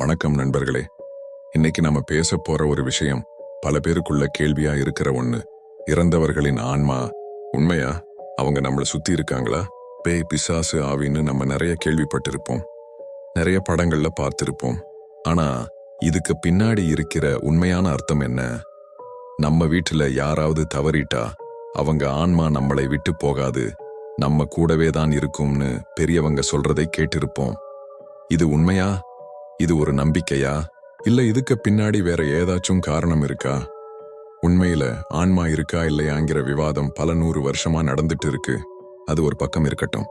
வணக்கம் நண்பர்களே. இன்னைக்கு நம்ம பேச போற ஒரு விஷயம் பல பேருக்குள்ள கேள்வியா இருக்கிற ஒண்ணு. இறந்தவர்களின் ஆன்மா. உண்மையா? அவங்க நம்மள சுத்தி இருக்காங்களா? பேய் பிசாசு ஆவின்னு நம்ம நிறைய கேள்விப்பட்டிருப்போம். நிறைய படங்கள்ல பார்த்திருப்போம். ஆனா இதுக்கு பின்னாடி இருக்கிற உண்மையான அர்த்தம் என்ன? நம்ம வீட்டுல யாராவது தவறிட்டா அவங்க ஆன்மா நம்மளை விட்டு போகாது. நம்ம கூடவே தான் இருக்கும்னு பெரியவங்க சொல்றதை கேட்டிருப்போம். இது உண்மையா? இது ஒரு நம்பிக்கையா? இல்ல இதுக்கு பின்னாடி வேற ஏதாச்சும் காரணம் இருக்கா? உண்மையில ஆன்மா இருக்கா இல்லையாங்கிற விவாதம் பல நூறு வருஷமா நடந்துட்டு இருக்கு. அது ஒரு பக்கம் இருக்கட்டும்.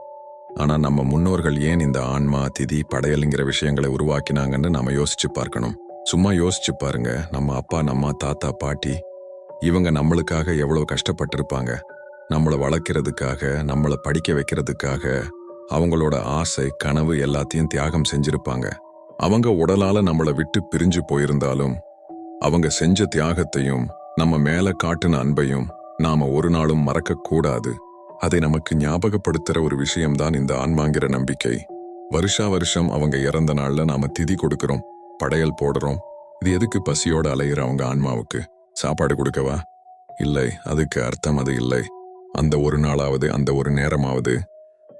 ஆனா நம்ம முன்னோர்கள் ஏன் இந்த ஆன்மா திதி படையலுங்கிற விஷயங்களை உருவாக்கினாங்கன்னு நாம யோசிச்சு பார்க்கணும். சும்மா யோசிச்சு பாருங்க நம்ம அப்பா நம்ம தாத்தா பாட்டி இவங்க நம்மளுக்காக எவ்வளவு கஷ்டப்பட்டிருப்பாங்க. நம்மளை வளர்க்கறதுக்காக நம்மளை படிக்க வைக்கிறதுக்காக அவங்களோட ஆசை கனவு எல்லாத்தையும் தியாகம் செஞ்சிருப்பாங்க. அவங்க உடலால நம்மளை விட்டு பிரிஞ்சு போயிருந்தாலும் அவங்க செஞ்ச தியாகத்தையும் நம்ம மேல காட்டின அன்பையும் நாம ஒரு நாளும் மறக்க கூடாது. அதை நமக்கு ஞாபகப்படுத்துற ஒரு விஷயம்தான் இந்த ஆன்மாங்கிற நம்பிக்கை. வருஷா வருஷம் அவங்க இறந்த நாள்ல நாம திதி கொடுக்கறோம் படையல் போடுறோம். இது எதுக்கு பசியோட அலையிற அவங்க ஆன்மாவுக்கு? சாப்பாடு கொடுக்கவா? இல்லை அதுக்கு அர்த்தம் அது இல்லை. அந்த ஒரு நாளாவது அந்த ஒரு நேரமாவது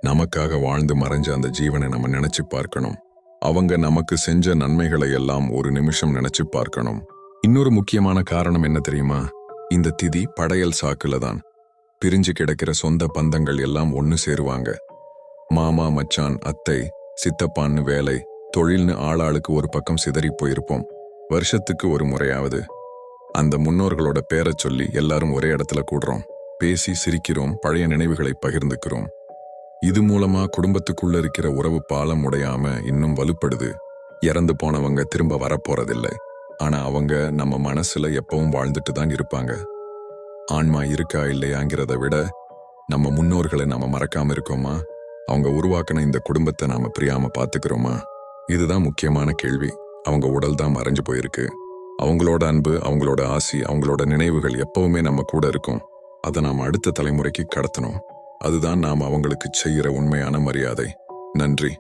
நமக்காக வாழ்ந்து மறைஞ்ச அந்த ஜீவனை நம்ம நினைச்சு பார்க்கணும். அவங்க நமக்கு செஞ்ச நன்மைகளை எல்லாம் ஒரு நிமிஷம் நினைச்சு பார்க்கணும். இன்னொரு முக்கியமான காரணம் என்ன தெரியுமா? இந்த திதி படையல் சாக்குல தான். பிரிஞ்சு கிடக்கிற சொந்த பந்தங்கள் எல்லாம் ஒன்னு சேருவாங்க. மாமா மச்சான் அத்தை சித்தப்பான்னு வேலை தொழில்னு ஆளாளுக்கு ஒரு பக்கம் சிதறி போயிருப்போம். வருஷத்துக்கு ஒரு முறையாவது. அந்த முன்னோர்களோட பேரை சொல்லி எல்லாரும் ஒரே இடத்துல கூடுறோம். பேசி சிரிக்கிறோம் பழைய நினைவுகளை பகிர்ந்துக்கிறோம். இது மூலமா குடும்பத்துக்குள்ள இருக்கிற உறவு பாலம் உடையாம இன்னும் வலுப்படுது. இறந்து போனவங்க திரும்ப வரப்போறதில்லை. ஆனா அவங்க நம்ம மனசுல எப்பவும் வாழ்ந்துட்டு தான் இருப்பாங்க. ஆன்மா இருக்கா இல்லையாங்கிறத விட நம்ம முன்னோர்களை நாம மறக்காம இருக்கோமா? அவங்க உருவாக்கின இந்த குடும்பத்தை நாம பிரியாம பாத்துக்கிறோமா? இதுதான் முக்கியமான கேள்வி. அவங்க உடல் தான் மறைஞ்சு போயிருக்கு. அவங்களோட அன்பு அவங்களோட ஆசி அவங்களோட நினைவுகள் எப்பவுமே நம்ம கூட இருக்கும். அதை நாம் அடுத்த தலைமுறைக்கு கடத்தணும். அதுதான் நாம் அவங்களுக்கு செய்கிற உண்மையான மரியாதை. நன்றி.